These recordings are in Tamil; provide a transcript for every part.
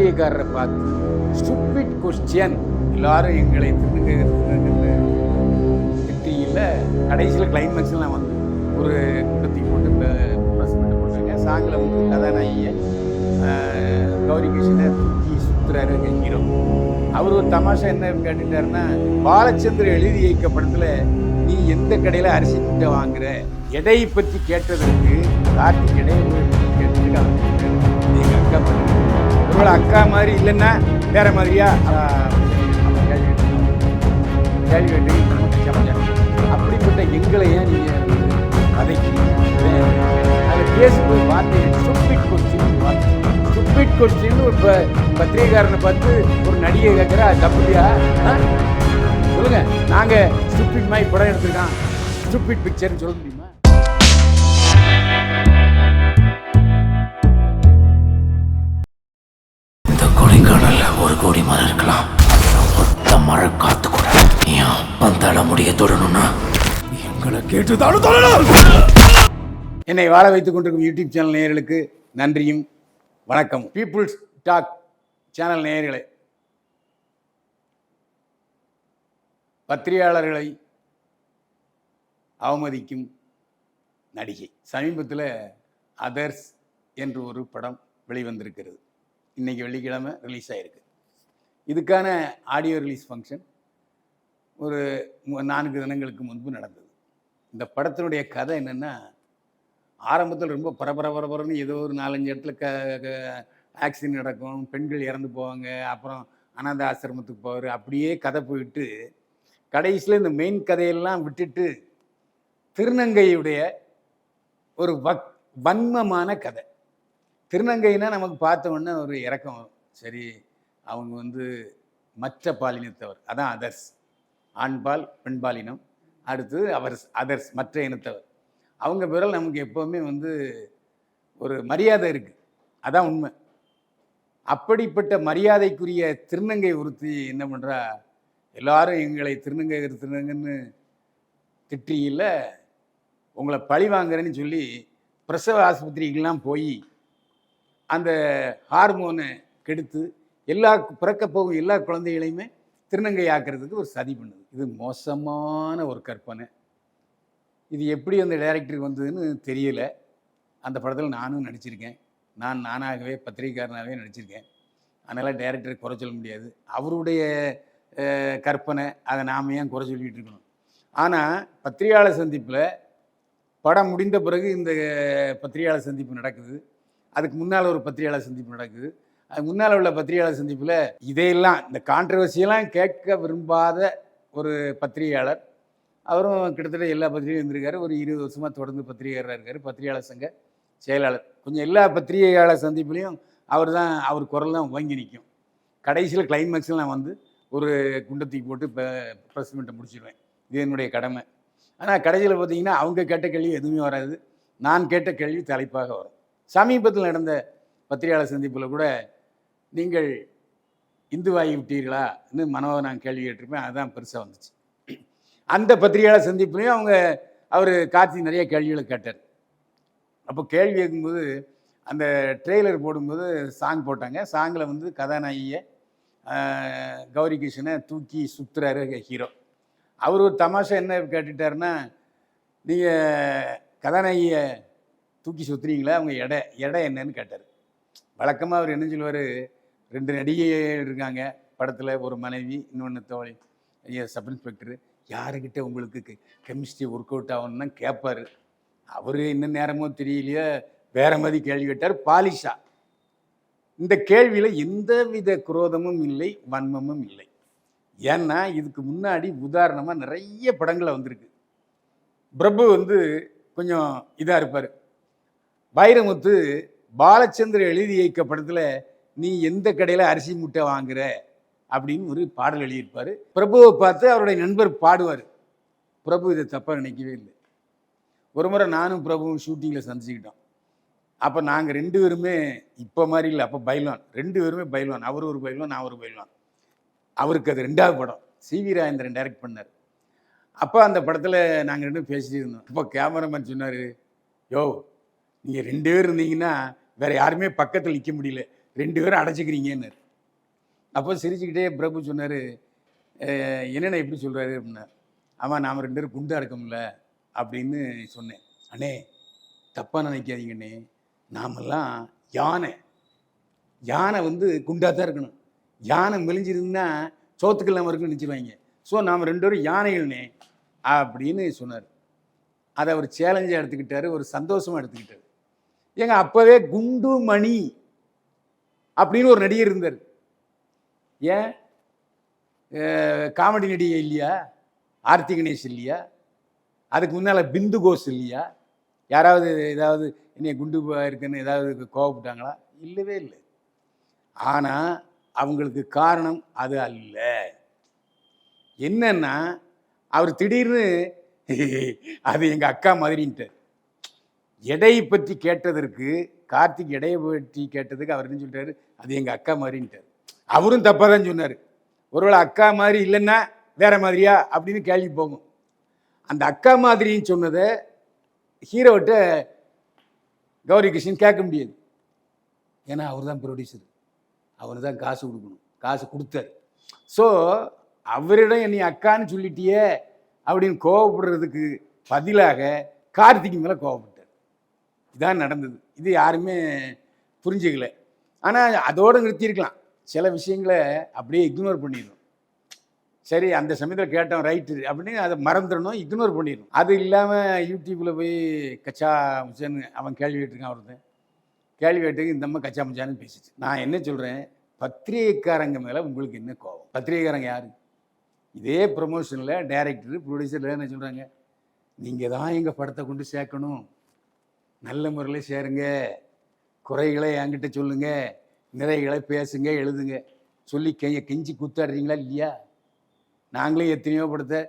பத்திரிகைக்காரரை பார்த்து ஸ்டூபிட் கொஸ்டியன் எல்லாரும் எங்களை திருநங்கை திட்டியில் கடைசியில் கிளைமேக்ஸ்லாம் வந்து ஒரு கத்தி போட்டு ப்ரெஸ் பண்ணி போட்டாங்க சாங்கில் வந்து கதாநாயகியை கௌரி கிருஷ்ணனை தூக்கி சுத்துறாரு ஹீரோ. அவர் ஒரு தமாஷா என்ன கேட்டுட்டாருன்னா பாலச்சந்திர எழுதி இயக்க படத்தில் நீ எந்த கடையில் அரிசி கிட்ட வாங்குற? எதை பற்றி கேட்டதற்கு கார்த்திக் எடை கேட்டதுக்கு அவர் கேட்டாரு, அக்கா மாதிரி ஒருவேளை அக்கா மாதிரி இல்லைன்னா வேற மாதிரியா? கேள்வி அப்படிப்பட்ட எங்களை ஏன் நீங்க வதைக்கிறீங்க அதை பேசும்போது வார்த்தை சுப்பிட் கொஸ்டின் சுப்பிட் கொஸ்டின் ஒரு ப- பத்திரிகைக்காரனை பார்த்து ஒரு நடிகை கேட்குறா தப்புலையா சொல்லுங்க. நாங்க சுப்பிட் மாதிரி படம் எடுத்திருக்கோம் சுப்பிட் பிக்சர்னு சொல்ல முடியும்? அப்பன் முடிய தொடணும்னா? எங்களை கேட்டுதாலும் தொடணும்! என்னை வாழ வைத்துக் கொண்டிருக்கும் யூடியூப் சேனல் நேயர்களுக்கு நன்றியும் வணக்கம் பீப்புள்ஸ் டாக் சேனல் நேயர்களே பத்திரிகையாளர்களை அவமதிக்கும் நடிகை. சமீபத்தில் அதர்ஸ் என்று ஒரு படம் வெளிவந்திருக்கிறது. இன்னைக்கு வெள்ளிக்கிழமை ரிலீஸ் ஆகிருக்கு இதுக்கான ஆடியோ ரிலீஸ் ஃபங்க்ஷன் ஒரு நான்கு தினங்களுக்கு முன்பு நடந்தது. இந்த படத்தினுடைய கதை என்னென்னா ஆரம்பத்தில் ரொம்ப பரபர பரபரன்னு ஏதோ ஒரு நாலஞ்சு இடத்துல க ஆக்சிடென்ட் நடக்கும் பெண்கள் இறந்து போவாங்க அப்புறம் அனாத ஆசிரமத்துக்கு போவார் அப்படியே கதை போயிட்டு கடைசியில் இந்த மெயின் கதையெல்லாம் விட்டுட்டு திருநங்கையுடைய ஒரு வக் வன்மமான கதை. திருநங்கைனா நமக்கு பார்த்த ஒரு இறக்கம் வரும். சரி அவங்க வந்து மற்ற பாலினத்தவர் அதான் அதர்ஸ் ஆண்பால் பெண்பாலினம். அடுத்து அவர் அதர்ஸ் மற்ற இனத்தவர். அவங்க பிறல் நமக்கு எப்போவுமே வந்து ஒரு மரியாதை இருக்குது அதான் உண்மை. அப்படிப்பட்ட மரியாதைக்குரிய திருநங்கை ஒருத்தி என்ன பண்ணுறா எல்லாரும் எங்களை திருநங்கை திருநங்கன்னு திட்டியில் உங்களை பழி வாங்குறேன்னு சொல்லி பிரசவ ஆஸ்பத்திரிக்கெல்லாம் போய் அந்த ஹார்மோனை கெடுத்து எல்லா பிறக்க போகும் எல்லா குழந்தைகளையுமே திருநங்கை ஆக்கிறதுக்கு ஒரு சதி பண்ணுது. இது மோசமான ஒரு கற்பனை. இது எப்படி அந்த டைரக்டருக்கு வந்ததுன்னு தெரியல. அந்த படத்தில் நானும் நடிச்சிருக்கேன். நான் நானாகவே பத்திரிகைக்காரனாகவே நடிச்சிருக்கேன். அதனால் டைரக்டரை குறை சொல்ல முடியாது. அவருடைய கற்பனை அதை நாம ஏன் குறை சொல்லிகிட்டு இருக்கணும்? ஆனால் பத்திரிகையாளர் சந்திப்பில் படம் முடிந்த பிறகு இந்த பத்திரிகையாளர் சந்திப்பு நடக்குது. அதுக்கு முன்னால் ஒரு பத்திரிகையாளர் சந்திப்பு நடக்குது. முன்னால் உள்ள பத்திரிகையாளர் சந்திப்பில் இதையெல்லாம் இந்த கான்ட்ரவர்சியெல்லாம் கேட்க விரும்பாத ஒரு பத்திரிகையாளர். அவரும் கிட்டத்தட்ட எல்லா பத்திரிகையும் இருந்திருக்காரு. ஒரு இருபது வருஷமாக தொடர்ந்து பத்திரிகையாளராக இருக்கார். பத்திரிகையாளர் சங்க செயலாளர். கொஞ்சம் எல்லா பத்திரிகையாளர் சந்திப்புலையும் அவர் தான் அவர் குரல் தான் வாங்கி நிற்கும் கடைசியில் கிளைமேக்ஸில் நான் வந்து ஒரு குண்டத்தூக்கி போட்டு இப்போ ப்ரெஸ் மீட்டை முடிச்சிடுவேன் இது என்னுடைய கடமை. ஆனால் கடைசியில் பார்த்தீங்கன்னா அவங்க கேட்ட கேள்வி எதுவுமே வராது. நான் கேட்ட கேள்வி தலைப்பாக வரும். சமீபத்தில் நடந்த பத்திரிகையாளர் சந்திப்பில் கூட நீங்கள் இந்துவாகி விட்டீர்களான்னு மனோவை நான் கேள்வி கேட்டிருப்பேன் அதுதான் பெருசாக வந்துச்சு. அந்த பத்திரிகையாளர் சந்திப்புலையும் அவங்க அவர் கார்த்தி நிறைய கேள்விகளை கேட்டார். அப்போ கேள்வி கேட்கும்போது அந்த ட்ரெய்லர் போடும்போது சாங் போட்டாங்க. சாங்கில் வந்து கதாநாயகியை கௌரி கிருஷ்ணனை தூக்கி சுத்துறாரு ஹீரோ. அவர் ஒரு தமாஷா என்ன கேட்டுட்டாருன்னா நீங்கள் கதாநாயகியை தூக்கி சுத்துறீங்களா? அவங்க எடை எடை என்னன்னு கேட்டார். வழக்கமாக அவர் என்ன சொல்லுவார் ரெண்டு நடிகைகள் இருக்காங்க படத்தில் ஒரு மனைவி இன்னொன்று தோழி ஐயா சப் இன்ஸ்பெக்டர். யாருக்கிட்ட உங்களுக்கு கெமிஸ்ட்ரி ஒர்க் அவுட் ஆகணும்னா கேட்பாரு அவர் இன்னும் நேரமோ தெரியலையோ வேற மாதிரி கேள்வி கேட்டார் பாலிஷா. இந்த கேள்வியில் எந்த வித குரோதமும் இல்லை வன்மமும் இல்லை. ஏன்னா இதுக்கு முன்னாடி உதாரணமாக நிறைய படங்களை வந்திருக்கு. பிரபு வந்து கொஞ்சம் இதாக இருப்பார். வைரமுத்து பாலச்சந்திர எழுதி இயக்க படத்தில் நீ எந்த கடையில் அரிசி முட்டை வாங்குற? அப்படின்னு ஒரு பாடல் எழுதியிருப்பார். பிரபுவை பார்த்து அவருடைய நண்பர் பாடுவார். பிரபு இதை தப்பாக நினைக்கவே இல்லை. ஒரு முறை நானும் பிரபுவும் ஷூட்டிங்கில் சந்திச்சுக்கிட்டோம். அப்போ நாங்கள் ரெண்டு பேருமே இப்போ மாதிரி இல்லை. அப்போ பைலான். ரெண்டு பேருமே பைல்வான் அவர் ஒரு பைல்வான் நான் ஒரு பைல்வான் அவருக்கு அது ரெண்டாவது படம். சி வி ராஜேந்திரன் டைரக்ட் பண்ணார். அப்போ அந்த படத்தில் நாங்கள் ரெண்டும் பேசிட்டு இருந்தோம். இப்போ கேமராமேன் சொன்னார் யோ நீங்கள் ரெண்டு பேர் இருந்தீங்கன்னா வேற யாருமே பக்கத்தில் நிற்க முடியல. ரெண்டு பேரும் அடைச்சிக்கிறீங்கன்னு. அப்போ சிரிச்சுக்கிட்டே பிரபு சொன்னார் என்னென்ன எப்படி சொல்கிறாரு அப்படின்னார். ஆமாம் நாம் ரெண்டு பேரும் குண்டாக இருக்கோம்ல அப்படின்னு சொன்னேன். அண்ணே தப்பாக நினைக்காதீங்கண்ணே. நாமெல்லாம் யானை. யானை வந்து குண்டாக தான் இருக்கணும். யானை மெலிஞ்சிருந்தா சோத்துக்கள் நம்ம இருக்குன்னு நினச்சிருவாங்க. ஸோ நாம் ரெண்டு பேரும் யானைகள்னே அப்படின்னு சொன்னார். அதை அவர் சேலஞ்சாக எடுத்துக்கிட்டாரு ஒரு சந்தோஷமாக எடுத்துக்கிட்டார். ஏங்க அப்போவே குண்டு மணி அப்படின்னு ஒரு நடிகர் இருந்தார். ஏன்? காமெடி நடிகை இல்லையா? ஆர்த்தி கணேஷ் இல்லையா? அதுக்கு முன்னால் பிந்து கோஷ் இல்லையா? யாராவது ஏதாவது என்னைய குண்டு இருக்குன்னு ஏதாவது கோவப்பட்டாங்களா? இல்லவே இல்லை. ஆனால் அவங்களுக்கு காரணம் அது அல்ல. என்னன்னா அவர் திடீர்னு அது எங்கள் அக்கா மாதிரின்ட்டார். எடை பற்றி கேட்டதற்கு கார்த்திக் எடையை பற்றி கேட்டதுக்கு அவர் என்ன சொல்லிட்டாரு அது எங்கள் அக்கா மாதிரின்ட்டார். அவரும் தப்பாக தான் சொன்னார். ஒருவேளை அக்கா மாதிரி இல்லைன்னா வேற மாதிரியா அப்படின்னு கேள்வி போகும். அந்த அக்கா மாதிரின்னு சொன்னதை ஹீரோட்ட கௌரி கிருஷ்ணன் கேட்க முடியாது. ஏன்னா அவர் தான் ப்ரொடியூசர் அவர் தான் காசு கொடுக்கணும். காசு கொடுத்தாரு. ஸோ அவரிடம் என்னை அக்கான்னு சொல்லிட்டியே அப்படின்னு கோவப்படுறதுக்கு பதிலாக கார்த்திக் மேலே கோவப்பட்டார். இதான் நடந்தது. இது யாருமே புரிஞ்சுக்கல. ஆனால் அதோடு நிறுத்தியிருக்கலாம். சில விஷயங்களை அப்படியே இக்னோர் பண்ணிடணும். சரி அந்த சமயத்தில் கேட்டோம் ரைட்டு அப்படின்னு அதை மறந்துடணும் இக்னோர் பண்ணிடணும். அது இல்லாமல் யூடியூப்பில் போய் கச்சா முச்சான் அவன் கேள்வி கேட்டிருக்கான் ஒருத்தன். கேள்வி கேட்டுக்கு இந்த அம்மா கச்சா முச்சான்னு பேசிச்சு. நான் என்ன சொல்கிறேன் பத்திரிகைக்காரங்க மேலே உங்களுக்கு என்ன கோவம் பத்திரிகைக்காரங்க யார்? இதே ப்ரொமோஷனில் டைரக்டர் ப்ரொடியூசர் என்ன சொல்கிறாங்க நீங்கள் தான் எங்கள் படத்தை கொண்டு சேர்க்கணும். நல்ல முறையில் சேருங்க. குறைகளை என்கிட்ட சொல்லுங்க. நிறைகளை பேசுங்க எழுதுங்க. சொல்லி கெஞ்ச கெஞ்சி குத்தாடுறீங்களா இல்லையா? நாங்களே எத்தனையோ படத்தை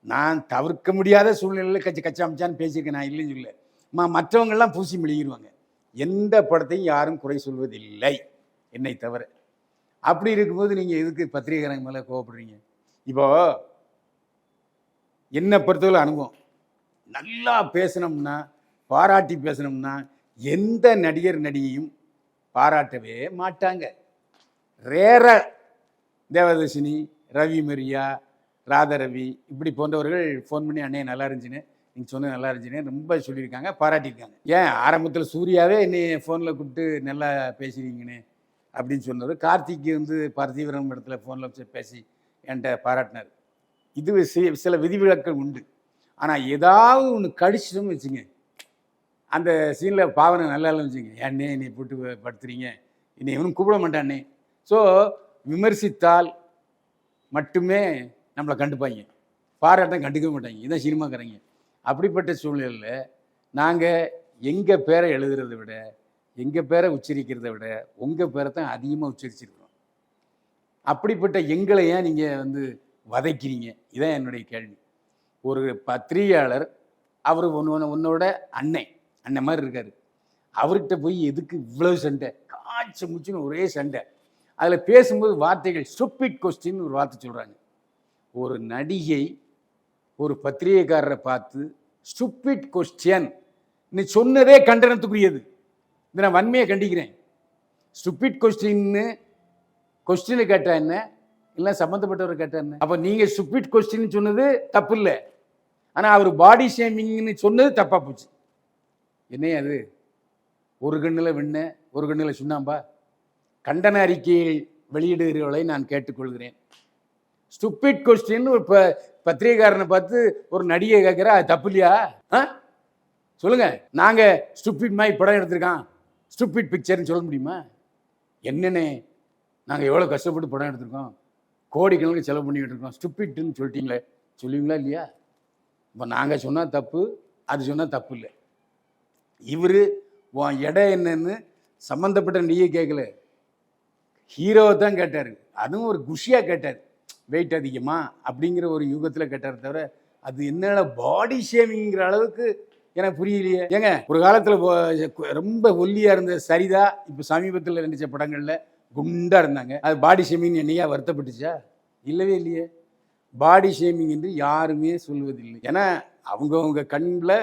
நான் தவிர்க்க முடியாத சூழ்நிலையில் கச்சி கச்சா அமைச்சான்னு பேசியிருக்கேன். நான் இல்லைன்னு சொல்ல மா மற்றவங்கெல்லாம் பூசி மெழுகிடுவாங்க எந்த படத்தையும் யாரும் குறை சொல்வதில்லை. என்னை தவிர. அப்படி இருக்கும்போது நீங்கள் எதுக்கு பத்திரிகைக்காரங்க மேலே கோவப்படுறீங்க? இப்போ என்னை பொறுத்தவரை அனுபவம். நல்லா பேசினோம்னா பாராட்டி பேசணும்னா எந்த நடிகர் நடிகையும் பாராட்டவே மாட்டாங்க. ரேர தேவதர்ஷினி ரவி மரியா ராதாரவி இப்படி போன்றவர்கள் ஃபோன் பண்ணி அண்ணே நல்லா இருந்துச்சுன்னு. நீங்கள் சொன்னது நல்லா இருந்துச்சுன்னு ரொம்ப சொல்லியிருக்காங்க பாராட்டியிருக்காங்க. ஏன் ஆரம்பத்தில் சூர்யாவே என்னை ஃபோனில் கூப்பிட்டு நல்லா பேசுறீங்கன்னு அப்படின்னு சொன்னது. கார்த்திக் வந்து பார்த்திவரம் இடத்துல ஃபோனில் பேசி என்கிட்ட பாராட்டினார். இது சில விதிவிலக்கள் உண்டு. ஆனால் ஏதாவது ஒன்று கடிச்சிட்டோம்னு வச்சுங்க அந்த சீனில் பாவனை நல்லா இருந்துச்சுங்க என்னே நீ போட்டு படுத்துறீங்க? என்னை இவனும் கூப்பிட மாட்டானே ஸோ விமர்சித்தால் மட்டுமே நம்மளை கண்டுப்பாங்க. பாராட்டம் கண்டுக்க மாட்டாங்க. இதான் சினிமாக்காரங்க. அப்படிப்பட்ட சூழ்நிலையில் நாங்கள் எங்கள் பேரை எழுதுறத விட எங்கள் பேரை உச்சரிக்கிறதை விட உங்கள் பேரை தான் அதிகமாக உச்சரிச்சிருக்கிறோம். அப்படிப்பட்ட எங்களை ஏன் நீங்கள் வந்து வதைக்கிறீங்க? இதான் என்னுடைய கேள்வி. ஒரு பத்திரிகையாளர் அவர் ஒன்று ஒன்று அன்னை அந்த மாதிரி இருக்கார். அவர்கிட்ட போய் எதுக்கு இவ்வளவு சண்டை? காய்ச்சி முச்சுன்னு ஒரே சண்டை. அதில் பேசும்போது வார்த்தைகள் ஸ்டூப்பிட் கொஸ்டின் ஒரு வார்த்தை சொல்கிறாங்க ஒரு நடிகை ஒரு பத்திரிகைக்காரரை பார்த்து ஸ்டூப்பிட் கொஸ்டின் நீ சொன்னதே கண்டனத்துக்குரியது. இதை நான் வன்மையை கண்டிக்கிறேன். ஸ்டூப்பிட் கொஸ்டின்னு கொஸ்டினை கேட்டா என்ன? இல்லை சம்மந்தப்பட்டவர் கேட்டா என்ன? அப்போ நீங்கள் ஸ்டூப்பிட் கொஸ்டின் சொன்னது தப்பு இல்லை. ஆனால் அவர் பாடி ஷேமிங்னு சொன்னது தப்பாக போச்சு. என்னையா அது ஒரு கண்ணில் வெண்ண ஒரு கண்ணில் சுண்ணாம்பா? கண்டன அறிக்கையை வெளியிடுகிறவர்களை நான் கேட்டுக்கொள்கிறேன். ஸ்டூப்பிட் கொஸ்டின் ஒரு ப பத்திரிகைக்காரனை பார்த்து ஒரு நடிகை கேட்குறா அது தப்பு இல்லையா? ஆ? சொல்லுங்கள் நாங்கள் ஸ்டூப்பிட் மாதிரி படம் எடுத்திருக்கான். ஸ்டூப்பிட் பிக்சர்னு சொல்ல முடியுமா? என்னண்ணே நாங்கள் எவ்வளோ கஷ்டப்பட்டு படம் எடுத்திருக்கோம்? கோடிக்கணக்கில் செலவு பண்ணிக்கிட்டு இருக்கோம். ஸ்டூப்பிட்னு சொல்லிட்டீங்களே. சொல்லுவீங்களா இல்லையா? இப்போ நாங்கள் சொன்னால் தப்பு அது சொன்னால் தப்பு இல்லை. இவர் உன் எடை என்னன்னு சம்மந்தப்பட்ட நீயே கேட்கல ஹீரோவை தான் கேட்டார். அதுவும் ஒரு குஷியாக கேட்டார். வெயிட் அதிகமா அப்படிங்கிற ஒரு யுகத்தில் கேட்டார் தவிர அது என்னென்ன பாடி ஷேமிங்கிற அளவுக்கு எனக்கு புரியலையே. ஏங்க ஒரு காலத்தில் ரொம்ப ஒல்லியாக இருந்த சரிதா இப்போ சமீபத்தில் நடித்த படங்களில் குண்டாக இருந்தாங்க. அது பாடி ஷேமிங் என்னையா வருத்தப்பட்டுச்சா? இல்லவே இல்லையே. பாடி ஷேமிங் என்று யாருமே சொல்வதில்லை. ஏன்னா அவங்கவுங்க கண்ணில்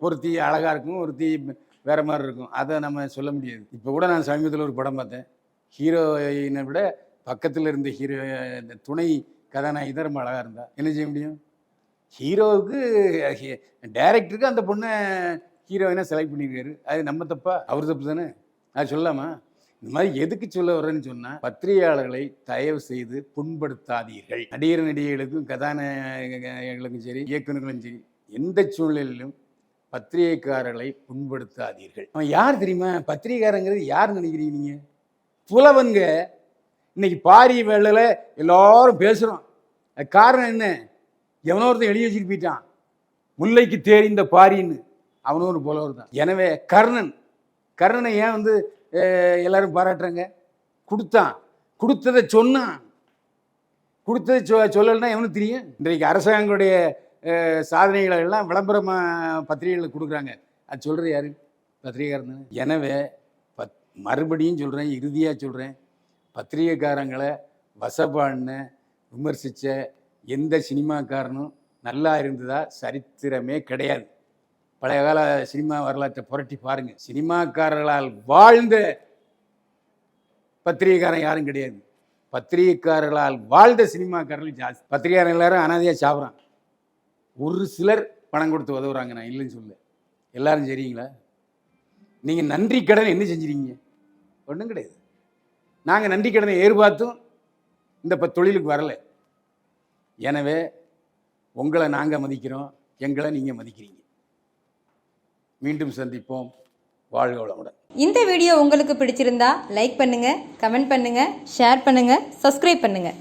ஒருத்தி அழகாக இருக்கும் ஒருத்தி வேற மாதிரி இருக்கும். அதை நம்ம சொல்ல முடியாது. இப்போ கூட நான் சமீபத்தில் ஒரு படம் பார்த்தேன். ஹீரோயினை விட பக்கத்தில் இருந்த ஹீரோ இந்த துணை கதாநாயகி தான் ரொம்ப அழகாக இருந்தா. என்ன செய்ய முடியும்? ஹீரோவுக்கு டைரக்டருக்கு அந்த பொண்ணை ஹீரோயினை செலக்ட் பண்ணியிருக்காரு அது நம்ம தப்பா? அவர் தப்பு தானே? அது சொல்லாமா இந்த மாதிரி எதுக்கு சொல்ல வர்றேன்னு சொன்னால் பத்திரிகையாளர்களை தயவு செய்து புண்படுத்தாதீர்கள். நடிகர் நடிகைகளுக்கும் கதாநாயகர்களுக்கும் சரி இயக்குநர்களும் சரி எந்த சூழ்நிலையிலும் பத்திரிகைக்காரர்களை புண்படுத்தாதீர்கள். அவன் யார் தெரியுமா? பத்திரிகைக்காரங்கிறது யார் நினைக்கிறீங்க நீங்கள் புலவன்க இன்னைக்கு பாரி வேலையில் எல்லாரும் பேசுகிறோம் அது காரணம் என்ன? எவனோ ஒருத்தன் எழுதி வச்சுட்டு போயிட்டான். முல்லைக்கு தேறிந்த பாரின்னு. அவனும் ஒரு புலவர் தான். எனவே கர்ணன். கர்ணனை ஏன் வந்து எல்லாரும் பாராட்டுறாங்க? கொடுத்தான். கொடுத்ததை சொன்னான். கொடுத்ததை சொ சொல்லலைன்னா எவனுக்கு தெரியும்? இன்றைக்கு அரசாங்கங்களுடைய சாதனைகளை எல்லாம் விளம்பரமாக பத்திரிகைகளுக்கு கொடுக்குறாங்க. அது சொல்கிறது யாரு? பத்திரிகைக்காரன் எனவே பத் மறுபடியும் சொல்கிறேன் இறுதியாக சொல்கிறேன் பத்திரிகைக்காரங்களை வசப்பாடின விமர்சித்த எந்த சினிமாக்காரனும் நல்லா இருந்ததா சரித்திரமே கிடையாது. பழைய கால சினிமா வரலாற்றை புரட்டி பாருங்கள் சினிமாக்காரர்களால் வாழ்ந்த பத்திரிகைக்காரன் யாரும் கிடையாது. பத்திரிகைக்காரர்களால் வாழ்ந்த சினிமாக்காரர்கள் ஜாஸ்தி. பத்திரிகைக்காரன் எல்லாரும் அனாதையாக சாப்பிட்றான் ஒரு சிலர் பணம் கொடுத்து உதவுறாங்க நான் இல்லைன்னு சொல்ல எல்லாரும் சரிங்களா? நீங்கள் நன்றி கடன் என்ன செஞ்சிருக்கீங்க? ஒன்றும் கிடையாது. நாங்கள் நன்றி கடனை எதிர்பார்த்தும் இந்த இப்போ தொழிலுக்கு வரலை. எனவே உங்களை நாங்கள் மதிக்கிறோம் எங்களை நீங்கள் மதிக்கிறீங்க. மீண்டும் சந்திப்போம். வாழ்க வளமுடன். இந்த வீடியோ உங்களுக்கு பிடிச்சிருந்தா லைக் பண்ணுங்கள் கமெண்ட் பண்ணுங்கள் ஷேர் பண்ணுங்கள் சப்ஸ்கிரைப் பண்ணுங்கள்